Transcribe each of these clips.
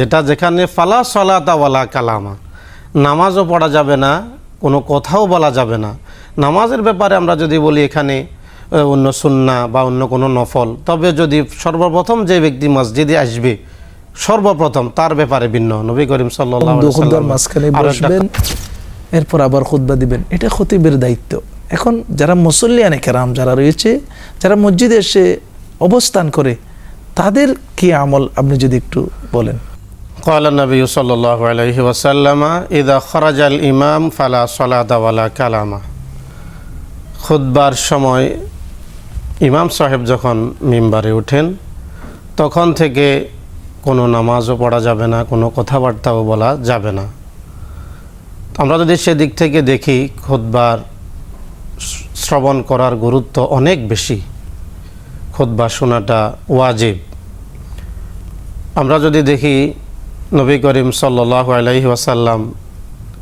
যেটা যেখানে ফালা সলাতা ওয়ালা কালামা। নামাজও পড়া যাবে না কোনো কথাও বলা যাবে না। নামাজের ব্যাপারে আমরা যদি বলি এখানে অন্য সুন্না বা অন্য কোনো নফল তবে যদি সর্বপ্রথম যে ব্যক্তি মসজিদে আসবে সর্বপ্রথম তার ব্যাপারে ভিন্ন। নবী করিম সাল্লাম মাঝখানে বসবেন এরপর আবার খুদ্া দিবেন। এটা খতিবের দায়িত্ব। এখন যারা মুসল্লিয়ানে কেরাম যারা রয়েছে যারা মসজিদে এসে অবস্থান করে তাদের কি আমল আপনি যদি একটু বলেন? قال النبي صلى الله عليه وسلم إذا خرج الإمام فلا صلاة ولا كلام খুতবার সময় ইমাম সাহেব যখন মিম্বারে ওঠেন তখন থেকে কোনো নামাজও পড়া যাবে না কোনো কথাবার্তাও বলা যাবে না আমরা যদি সেদিক থেকে দেখি খুতবার শ্রবণ করার গুরুত্ব অনেক বেশি খুতবা শোনাটা ওয়াজিব আমরা যদি দেখি নবী করিম সাল্লাহ আলাইহি ওয়াসাল্লাম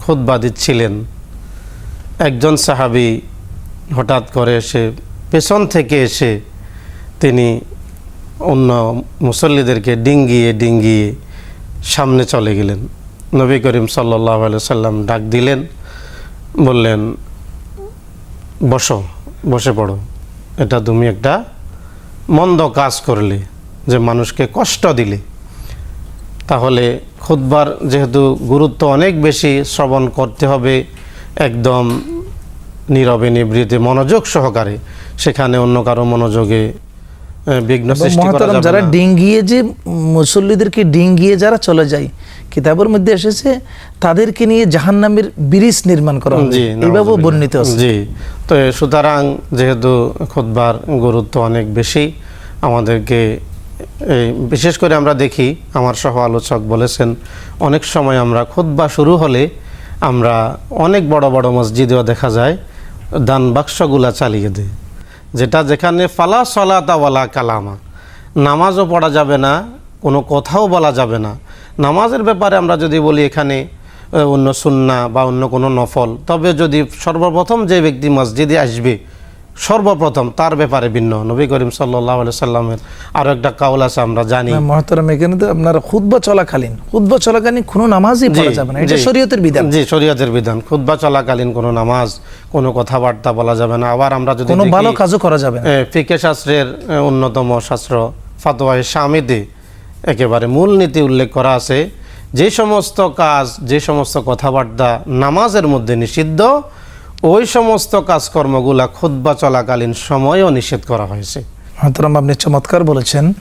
খুতবা দিচ্ছিলেন। একজন সাহাবি হঠাৎ করে এসে, পেছন থেকে এসে তিনি অন্য মুসল্লিদেরকে ডিঙ্গিয়ে ডিঙ্গিয়ে সামনে চলে গেলেন। নবী করিম সাল্লাহ সাল্লাম ডাক দিলেন, বললেন, বসো, বসে পড়ো। এটা তুমি একটা মন্দ কাজ করলে, যে মানুষকে কষ্ট দিলে। তাহলে খুতবার যেহেতু গুরুত্ব অনেক বেশি শ্রবণ করতে হবে একদম নীরবে নিবৃতে মনোযোগ সহকারে। সেখানে অন্য কারও মনোযোগে বিঘ্ন সৃষ্টি করা যাবে যারা। ডিঙ্গিয়ে যে মুসল্লিদেরকে ডিঙ্গিয়ে যারা চলে যায় কিতাবের মধ্যে এসেছে তাদেরকে নিয়ে জাহান্নামের ব্রিজ নির্মাণ করা এইভাবেও বর্ণিত আছে। জি তো সুতরাং যেহেতু খুতবার গুরুত্ব অনেক বেশি আমাদেরকে বিশেষ করে আমরা দেখি, আমার সহ আলোচক বলেছেন, অনেক সময় আমরা খুতবা শুরু হলে আমরা অনেক বড় বড় মসজিদেও দেখা যায়, দান বাক্সগুলা চালিয়ে দেয়। যেটা যেখানে ফালা সলাতা ওয়ালা কালামা। নামাজও পড়া যাবে না, কোনো কথাও বলা যাবে না। নামাজের ব্যাপারে আমরা যদি বলি এখানে অন্য সুন্না বা অন্য কোনো নফল, তবে যদি সর্বপ্রথম যে ব্যক্তি মসজিদে আসবে সর্বপ্রথম তার ব্যাপারে ভিন্ন। নবী করিম সাল্লাহ সাল্লামের আরও একটা কাউল আছে আমরা জানি। মহাতারাম এখানে তো আপনার খুদ্া চলাকালীন। খুদ্া চলাকালীন কোনো নামাজই পড়া যাবে না। এটা শরীয়তের বিধান। জি শরীয়তের বিধান। খুতবা চলাকালীন কোনো নামাজ কোনো কথাবার্তা বলা যাবে না। আবার আমরা যদি কোনো ভালো কাজও করা যাবে না। ফিকে শাস্ত্রের অন্যতম শাস্ত্র ফাতোয়ায় স্বামীতে একেবারে মূল নীতি উল্লেখ করা আছে যে সমস্ত কাজ যে সমস্ত কথাবার্তা নামাজের মধ্যে নিষিদ্ধ ওই সমস্ত কাজকর্মগুলা খুদ্া চলাকালীন সময়ও নিষেধ করা হয়েছে। মহাতারাম আপনি চমৎকার বলেছেন।